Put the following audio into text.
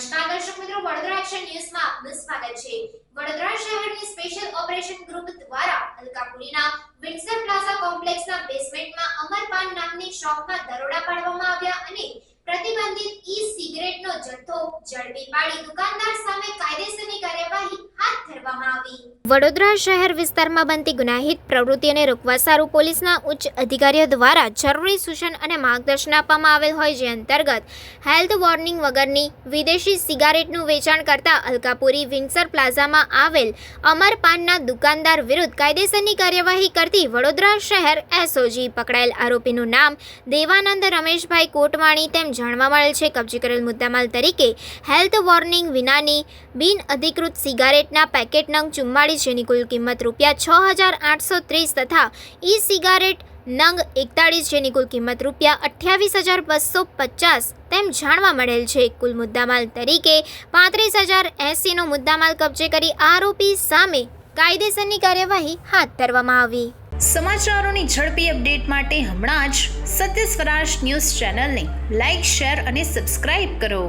નમસ્કાર, દર્શક મિત્રો, વડોદરા એક્શન ન્યૂઝમાં આપનું સ્વાગત છે. વડોદરા શહેરની સ્પેશિયલ ઓપરેશન ગ્રુપ દ્વારા અલકાપુરીના વિન્સર પ્લાઝા કોમ્પ્લેક્સના બેસમેન્ટમાં અમરપાન નામની શોપમાં દરોડા પાડવામાં આવ્યા અને પ્રતિબંધિત ઈ સિગરેટનો જથ્થો ઝડપી પાડી દુકાનદાર સામે કાયદેસરની કાર્યવાહી વડોદરા શહેર વિસ્તારમાં બનતી ગુનાહિત પ્રવૃત્તિને રોકવા સારું પોલીસના ઉચ્ચ અધિકારીઓ દ્વારા જરૂરી સૂચન અને માર્ગદર્શન આપવામાં આવેલ હોય જે અંતર્ગત હેલ્થ વોર્નિંગ વગરની વિદેશી સિગારેટનું વેચાણ કરતા અલકાપુરી વિન્સર પ્લાઝામાં આવેલ અમર પાનના દુકાનદાર વિરુદ્ધ કાયદેસરની કાર્યવાહી કરતી વડોદરા શહેર એસઓજી પકડાયેલ આરોપીનું નામ દેવાનંદ રમેશભાઈ કોટવાણી તેમ જાણવા મળેલ છે. કબજે કરેલ મુદ્દામાલ તરીકે હેલ્થ વોર્નિંગ વિનાની બિન અધિકૃત સિગારેટના પેકેટ નંગ ચુમ્માળીસ જેની કુલ કિંમત રૂપિયા છ હજાર આઠસો ત્રીસ તથા ઈ સિગારેટ નંગ એકતાળીસ જેની કુલ કિંમત રૂપિયા અઠ્યાવીસ હજાર બસો પચાસ તેમ જાણવા મળેલ છે. કુલ મુદ્દામાલ તરીકે પાંત્રીસ હજાર એંસીનો મુદ્દામાલ કબજે કરી આરોપી સામે કાયદેસરની કાર્યવાહી હાથ ધરવામાં આવી. સમાચારોની ઝડપી અપડેટ માટે હમણાં જ સત્ય સ્વરાજ ન્યૂઝ ચેનલને લાઇક શેર અને સબસ્ક્રાઇબ કરો.